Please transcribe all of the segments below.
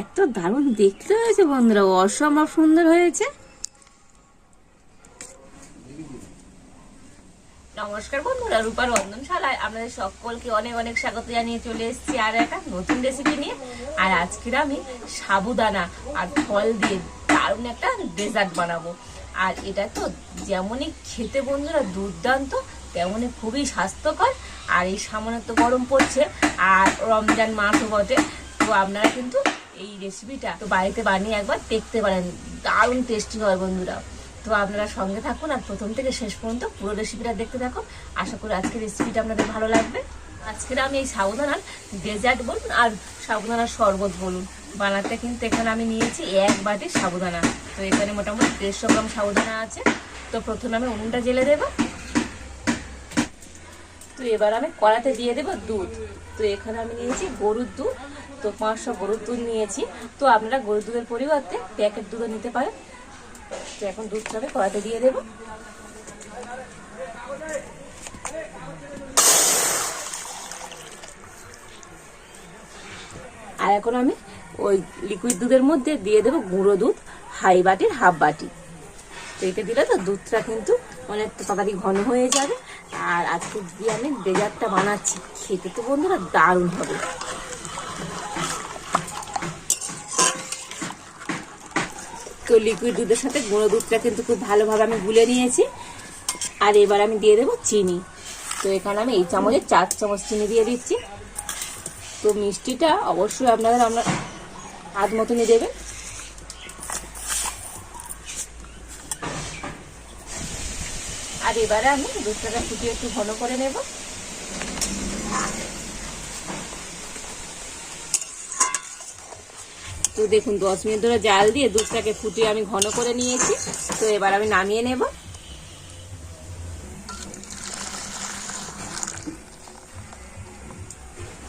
এত দারুণ দেখতে হয়েছে বন্ধুরা। অসম্ভব সুন্দর হয়েছে। নমস্কার বন্ধুরা রূপার রন্ধনশালায় আপনাদের সকলকে অনেক অনেক স্বাগত জানিয়ে চলে এসেছি আর একটা নতুন রেসিপি নিয়ে। আর আজকের আমি সাবুদানা আর ফল দিয়ে দারুণ একটা ডেজার্ট বানাবো। আর এটা তো যেমনই খেতে বন্ধুরা দুর্দান্ত, তেমনই খুবই স্বাস্থ্যকর। আর এই সামনে তো গরম পড়ছে, আর রমজান মাসও বটে। তো আপনারা কিন্তু এই রেসিপিটা তো বাড়িতে বানিয়ে একবার দেখতে পারেন। দারুণ টেস্টি হয় বন্ধুরা। তো আপনারা সঙ্গে থাকুন আর প্রথম থেকে শেষ পর্যন্ত পুরো রেসিপিটা দেখতে থাকুন। আশা করি আজকের রেসিপিটা আপনাদের ভালো লাগবে। আজকের আমি এই সাবুদানার ডেজার্ট বলুন আর সাবুদানার শরবত বলুন। বানাতে কিন্তু এখানে আমি নিয়েছি এক বাটি সাবুদানা তো এখানে মোটামুটি দেড়শো গ্রাম সাবুদানা আছে। তো প্রথমে আমি উনুনটা জেলে দেবো। তো এবার আমি কড়াতে দিয়ে দেবো দুধ। তো এখানে আমি নিয়েছি গরুর দুধ, তো পাঁচশো গরুর দুধ নিয়েছি। তো আপনারা গরুর দুধের পরিবর্তে প্যাকেট দুধও নিতে পারেন। তো এখন দুধটা আমি কড়াতে দিয়ে দেবো। আর এখন আমি ওই লিকুইড দুধের মধ্যে দিয়ে দেবো গুঁড়ো দুধ হাই বাটির হাফ বাটি। তো এটা দিলে তো দুধটা কিন্তু অনেক তাড়াতাড়ি ঘন হয়ে যাবে। আর আজকে দিয়ে আমি ডেজার্টটা বানাচ্ছি। খেতে তো বন্ধুরা দারুণ হবে। তো লিকুইড দুধের সাথে গুঁড়ো দুধটা কিন্তু খুব ভালোভাবে আমি গুলে নিয়েছি। আর এবার আমি দিয়ে দেবো চিনি। তো এখানে আমি এই চামচে চার চামচ চিনি দিয়ে দিচ্ছি। তো মিষ্টিটা অবশ্যই আপনাদের আমরা হাত মতনই দেবেন। এবারে আমি দুধটাকে ফুটিয়ে একটু ঘন করে নেব। তো দেখুন, দশ মিনিট ধরে জাল দিয়ে দুধটাকে ফুটিয়ে আমি ঘন করে নিয়েছি। তো এবার আমি নামিয়ে নেব।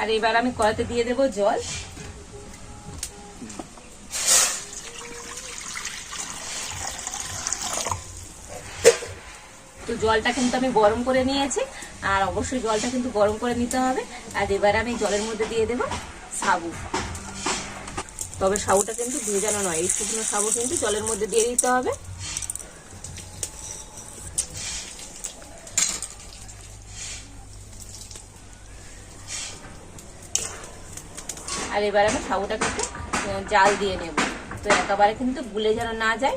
আর এবার আমি কড়াতে দিয়ে দেব জল। তো জলটা কিন্তু আমি গরম করে নিয়েছি, আর অবশ্যই জলটা কিন্তু গরম করে নিতে হবে। আর এবার আমি জলের মধ্যে দিয়ে দেব সাবু। তবে সাবুটা কিন্তু ভেজানো নয়, এই শুকনো সাবু কিন্তু জলের মধ্যে দিয়ে দিতে হবে। আর এবার আমি সাবুটাকে একটু জাল দিয়ে নেব। তো একেবারে কিন্তু গুলে যেন না যায়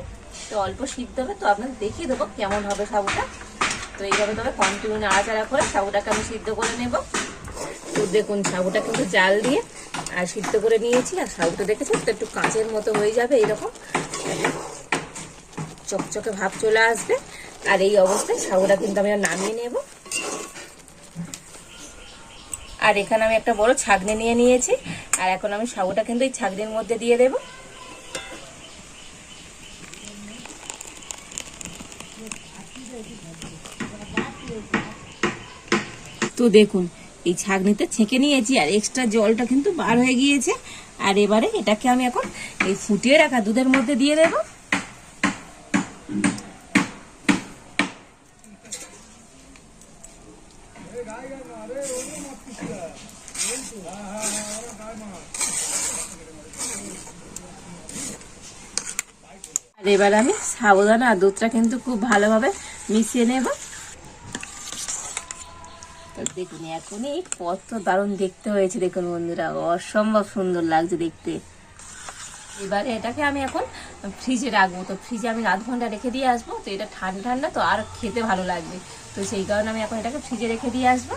তো অল্প সিদ্ধ হবে, তো আপনাদের দেখিয়ে দেবো কেমন হবে সাবুটা। তো এইভাবে তবে কন্টিনিউ নাড়াচাড়া করে সাবুটাকে আমি সিদ্ধ করে নেব। তো দেখুন সাবুটা কিন্তু জাল দিয়ে, আর সিদ্ধ করে নিয়েছি, আর সাবুটা দেখেছি তো একটু কাঁচের মতো হয়ে যাবে এইরকম। চকচকে ভাব চলে আসবে, আর এই অবস্থায় সাবুটা কিন্তু আমি নামিয়ে নেব। আর এখানে আমি একটা বড় ছাগনি নিয়ে নিয়েছি, আর এখন আমি সাবুটা কিন্তু এই ছাগনির মধ্যে দিয়ে দেবো। তো দেখুন, এই ছাগনিতে ছেঁকে নিয়েছি আর এক্সট্রা জলটা কিন্তু বার হয়ে গিয়েছে। আর এবারে এটাকে আমি এখন এই ফুটিয়ে রাখা দুধের মধ্যে দিয়ে দেবো। আর এবার আমি সাবধানে দুধটা কিন্তু খুব ভালোভাবে মিশিয়ে নেব। দেখুন এখনই কত দারুণ দেখতে হয়েছে দেখুন বন্ধুরা, অসম্ভব সুন্দর লাগছে দেখতে। এবারে এটাকে আমি এখন ফ্রিজে রাখব। তো ফ্রিজে আমি আধ ঘণ্টা রেখে দিয়ে আসব। তো এটা ঠান্ডা ঠান্ডা, তো আর খেতে ভালো লাগবে। তো সেই কারণে আমি এখন এটাকে ফ্রিজে রেখে দিয়ে আসব।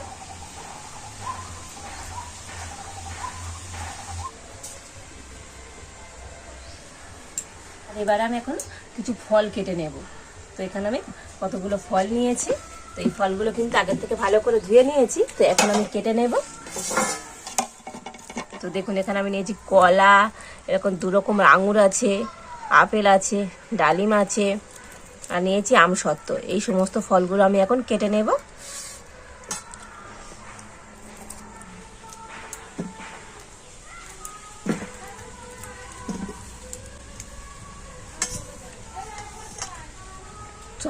এবারে আমি এখন কিছু ফল কেটে নেব। তো এখানে আমি কতগুলো ফল নিয়েছি। তো এই ফলগুলো কিন্তু আগের থেকে ভালো করে ধুয়ে নিয়েছি, তো এখন আমি কেটে নেব। তো দেখুন, এখানে আমি নিয়েছি কলা, এরকম দুরকম আঙুর আছে, আপেল আছে, ডালিম আছে, আর নিয়েছি আমসত্ত্ব। এই সমস্ত ফলগুলো আমি এখন কেটে নেব।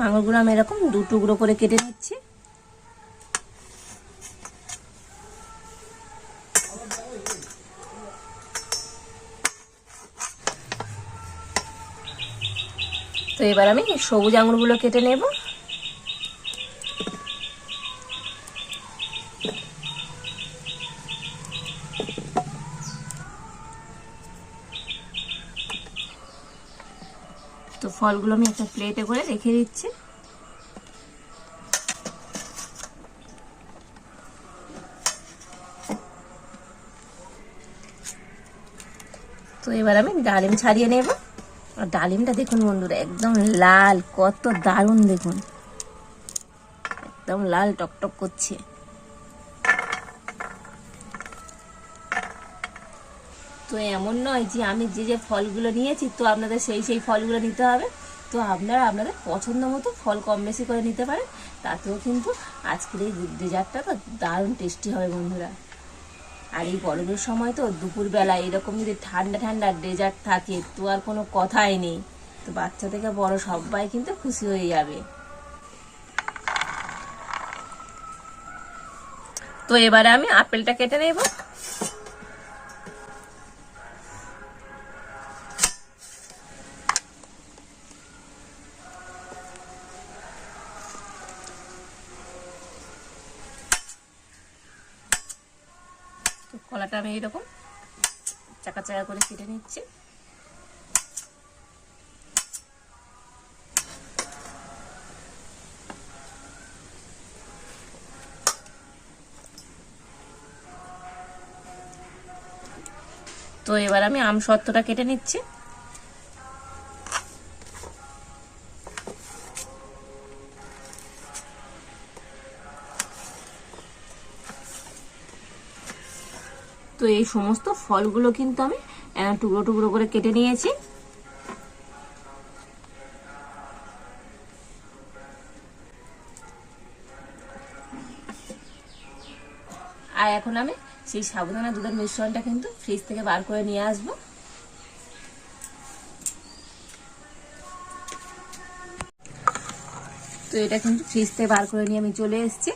আঙুরগুলো আমি এরকম দু টুকরো করে কেটে নিচ্ছি। তো এবার আমি সবুজ আঙুরগুলো কেটে নেব। তো ফলগুলো আমি একটা প্লেটে করে রেখে দিচ্ছি। তো এবার আমি ডালিম ছাড়িয়ে নেব। আর ডালিমটা দেখুন বন্ধুরা, একদম লাল, কত দারুণ দেখুন। একদম লাল টকটক করছে। তো এমন নয় যে আমি যে যে ফলগুলো নিয়েছি, তো আপনাদের সেই সেই ফলগুলো নিতে হবে। তো আপনারা আপনাদের পছন্দ মতো ফল কম বেশি করে নিতে পারেন। তাতেও কিন্তু আজকের এই ডেজার্টটা তো দারুণ টেস্টি হবে বন্ধুরা। আর এই গরমের সময় তো দুপুরবেলা এরকম যদি ঠান্ডা ঠান্ডা ডেজার্ট থাকে, তো আর কোনো কথাই নেই। তো বাচ্চা থেকে বড় সবাই কিন্তু খুশি হয়ে যাবে। তো এবারে আমি আপেলটা কেটে নেব। তো আমি এইরকম চাকা চাকা করে কেটে নিচ্ছি। তো এবার আমি আম সত্ত্বটা কেটে নিচ্ছি। এই সমস্ত ফলগুলো কিন্তু আমি টুকরো টুকরো করে কেটে নিয়েছি। আর এখন আমি সেই সাবুদানা দুধের মিশ্রণটা কিন্তু ফ্রিজ থেকে বার করে নিয়ে আসব। তো এটা কিন্তু ফ্রিজ থেকে বার করে নিয়ে আমি চলে এসেছি।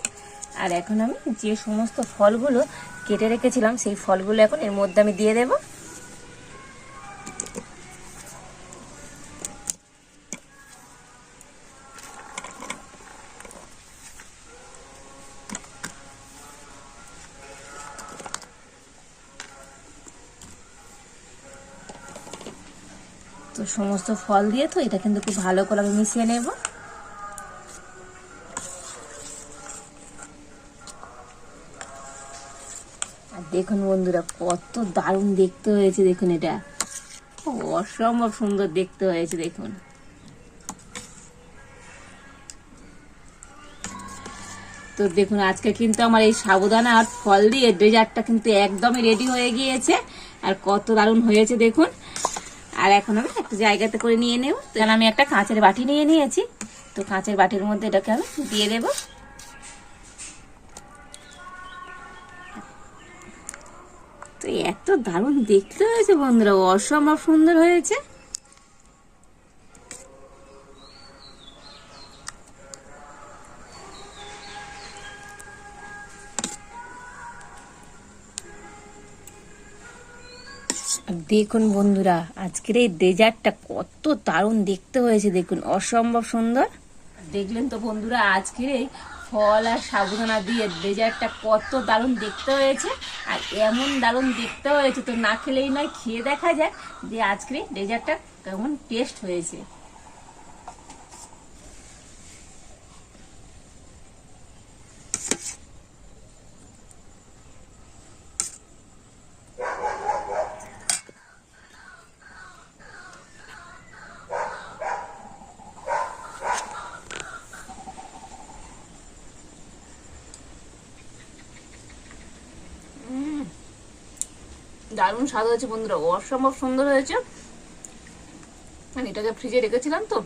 আর এখন আমি যে সমস্ত ফলগুলো কেটে রেখেছিলাম, সেই ফলগুলো এখন এর মধ্যে আমি দিয়ে দেব। তো সমস্ত ফল দিয়ে তো এটা কিন্তু খুব ভালো করে আমি মিশিয়ে নেব। দেখুন বন্ধুরা, কত দারুণ দেখতে হয়েছে, দেখুন এটা। অসম্ভব সুন্দর দেখতে হয়েছে, দেখুন। তো দেখুন, আজকে কিন্তু আমার এই সাবুদানা আর ফল দিয়ে ডেজার্টটা কিন্তু একদমই রেডি হয়ে গিয়েছে। আর কত দারুণ হয়েছে, দেখুন। আর এখন আমি একটা জায়গাতে করে নিয়ে নেব। তাহলে আমি একটা কাঁচের বাটি নিয়ে নিয়েছি। তো কাঁচের বাটির মধ্যে এটাকে আমি দিয়ে দেবো। তো এত দারুণ দেখতে হয়েছে বন্ধুরা, অসম্ভব সুন্দর হয়েছে। দেখুন বন্ধুরা, আজকের এই ডেজার্টটা কত দারুণ দেখতে হয়েছে, দেখুন, অসম্ভব সুন্দর। দেখলেন তো বন্ধুরা, আজকের এই ফল আর সাবুদানা দিয়ে ডেজার্টটা কত দারুণ দেখতে হয়েছে, আর এমন দারুণ দেখতে হয়েছে তো না খেলেই নয়, খেয়ে দেখা যাক যে আজকে ডেজার্টটা কেমন টেস্ট হয়েছে। দারুণ স্বাদ হয়েছে বন্ধুরা, অসম্ভব সুন্দর হয়েছে। মানে এটাকে ফ্রিজে রেখেছিলাম তো,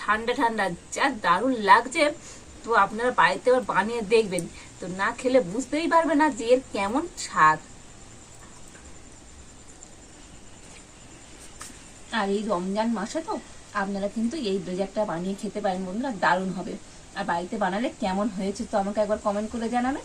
ঠান্ডা ঠান্ডা, যা দারুণ লাগছে। তো আপনারা বাড়িতে এবার বানিয়ে দেখবেন। তো না খেলে বুঝতেই পারবে না যে এর কেমন স্বাদ। আর এই রমজান মাসে তো আপনারা কিন্তু এই ডেজার্টটা বানিয়ে খেতে পারেন বন্ধুরা, দারুণ হবে। আর বাড়িতে বানালে কেমন হয়েছে তো আমাকে একবার কমেন্ট করে জানাবেন।